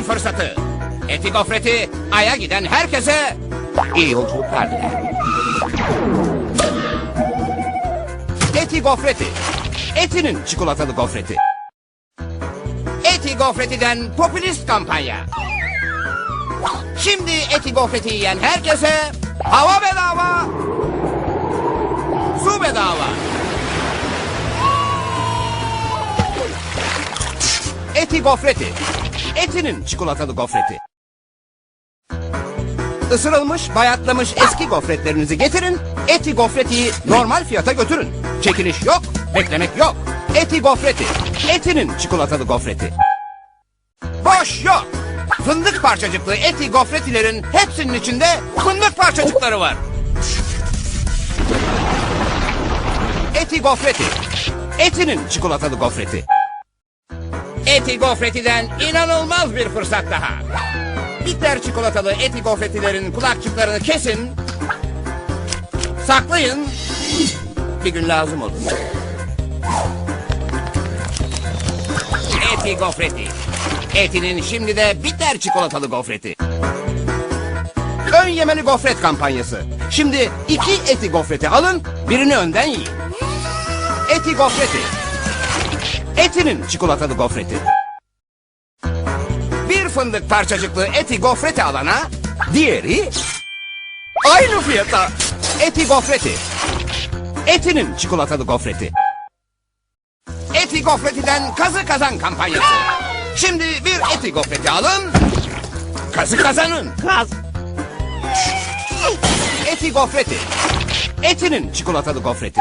yatırım fırsatı. Eti gofreti aya giden herkese iyi yolculuklar diler. Eti gofreti. Etinin çikolatalı gofreti. Eti gofretiden popülist kampanya. Şimdi eti gofreti yiyen herkese hava bedava, su bedava. Eti gofreti. Etinin çikolatalı gofreti. Isırılmış, bayatlamış eski gofretlerinizi getirin. Eti gofretiyi normal fiyata götürün. Çekiliş yok, beklemek yok. Eti gofreti. Etinin çikolatalı gofreti. Boş yok. Fındık parçacıklı eti gofretilerin hepsinin içinde fındık parçacıkları var. Eti gofreti. Etinin çikolatalı gofreti. Eti gofretiden inanılmaz bir fırsat daha. Bitter çikolatalı eti gofretilerin kulakçıklarını kesin. Saklayın. Bir gün lazım olur. Eti gofreti. Etinin şimdi de bitter çikolatalı gofreti. Ön yemeli gofret kampanyası. Şimdi iki eti gofreti alın, birini önden yiyin. Eti gofreti. Etinin çikolatalı gofreti. Bir fındık parçacıklı eti gofreti alana, diğeri aynı fiyata. Eti gofreti. Etinin çikolatalı gofreti. Eti gofretiden kazı kazan kampanyası. Şimdi bir eti gofreti alın, kazı kazanın. Kaz. Eti gofreti. Etinin çikolatalı gofreti.